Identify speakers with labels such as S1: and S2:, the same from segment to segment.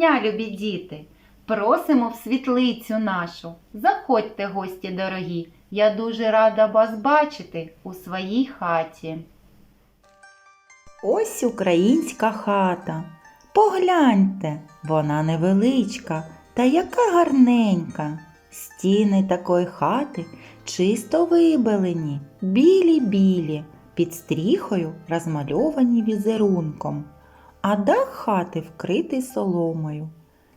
S1: дня, любі діти! Просимо в світлицю нашу. Заходьте, гості дорогі. Я дуже рада вас бачити у своїй хаті.
S2: Ось українська хата. Погляньте, вона невеличка, та яка гарненька. Стіни такої хати чисто вибелені, білі-білі, під стріхою розмальовані візерунком, а дах хати вкритий соломою.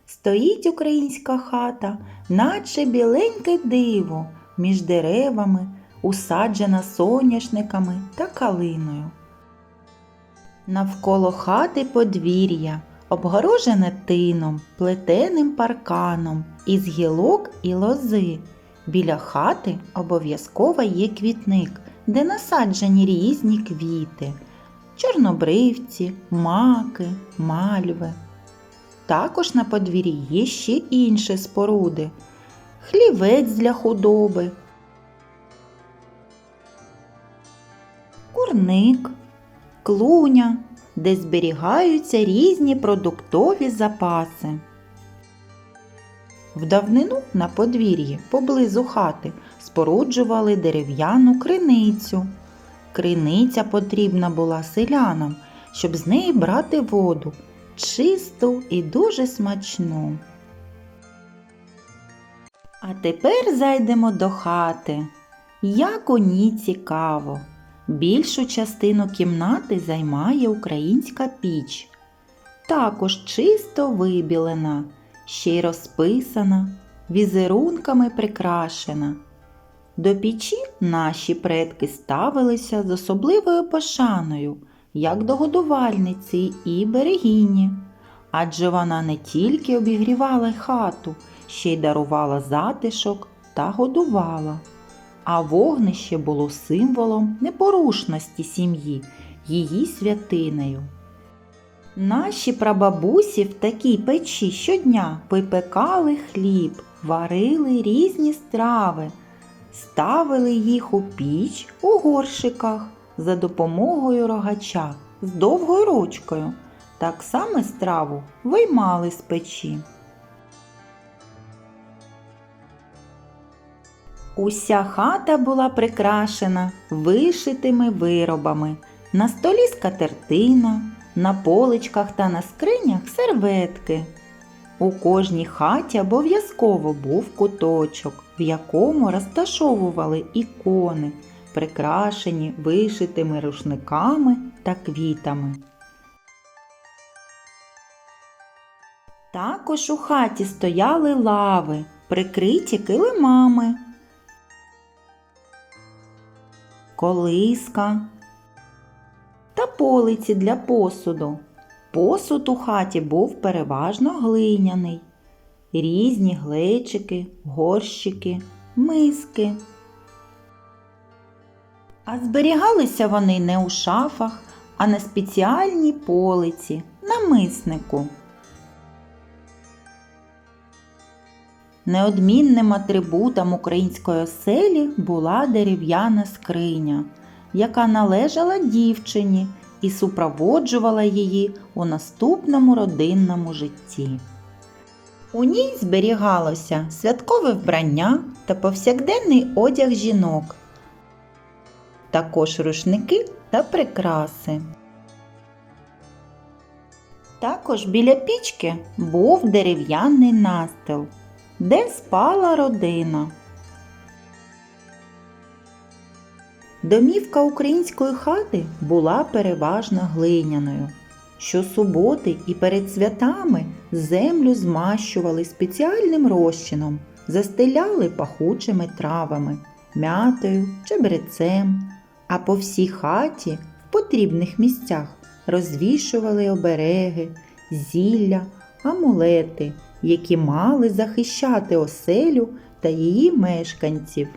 S2: Стоїть українська хата, наче біленьке диво, між деревами, усаджена соняшниками та калиною. Навколо хати подвір'я, обгорожене тином, плетеним парканом, із гілок і лози. Біля хати обов'язково є квітник, де насаджені різні квіти, чорнобривці, маки, мальви. Також на подвір'ї є ще інші споруди, хлівець для худоби, курник, клуня, де зберігаються різні продуктові запаси. В давнину на подвір'ї поблизу хати споруджували дерев'яну криницю. Криниця потрібна була селянам, щоб з неї брати воду, чисту і дуже смачну. А тепер зайдемо до хати. Як у ній цікаво. Більшу частину кімнати займає українська піч. Також чисто вибілена, ще й розписана, візерунками прикрашена. До печі наші предки ставилися з особливою пошаною, як до годувальниці і берегині, адже вона не тільки обігрівала хату, ще й дарувала затишок та годувала. А вогнище було символом непорушності сім'ї, її святинею. Наші прабабусі в такій печі щодня випекали хліб, варили різні страви, ставили їх у піч у горшиках за допомогою рогача з довгою ручкою. Так само страву виймали з печі. Уся хата була прикрашена вишитими виробами. На столі скатертина, на поличках та на скринях серветки. У кожній хаті обов'язково був куточок, в якому розташовували ікони, прикрашені вишитими рушниками та квітами. Також у хаті стояли лави, прикриті килимами, колиска та полиці для посуду. Посуд у хаті був переважно глиняний, різні глечики, горщики, миски. А зберігалися вони не у шафах, а на спеціальній полиці, на миснику. Неодмінним атрибутом української оселі була дерев'яна скриня, яка належала дівчині і супроводжувала її у наступному родинному житті. У ній зберігалося святкове вбрання та повсякденний одяг жінок, також рушники та прикраси. Також біля пічки був дерев'яний настил, де спала родина. Домівка української хати була переважно глиняною. Щосуботи і перед святами землю змащували спеціальним розчином, застеляли пахучими травами, м'ятою, чебрецем, а по всій хаті в потрібних місцях розвішували обереги, зілля, амулети, які мали захищати оселю та її мешканців.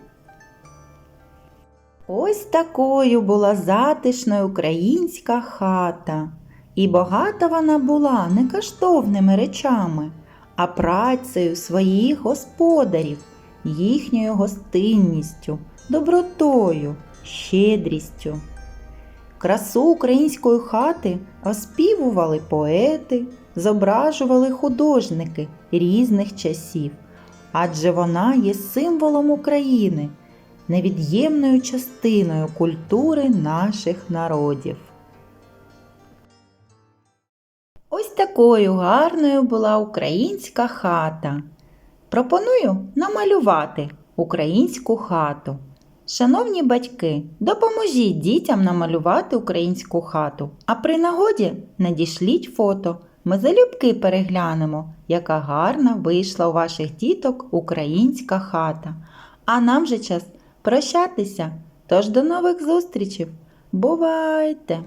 S2: Ось такою була затишна українська хата, і багата вона була не коштовними речами, а працею своїх господарів, їхньою гостинністю, добротою, щедрістю. Красу української хати оспівували поети, зображували художники різних часів, адже вона є символом України, невід'ємною частиною культури наших народів. Ось такою гарною була українська хата. Пропоную намалювати українську хату. Шановні батьки, допоможіть дітям намалювати українську хату, а при нагоді надішліть фото. Ми залюбки переглянемо, яка гарна вийшла у ваших діток українська хата. А нам же час прощатися. Тож до нових зустрічей. Бувайте!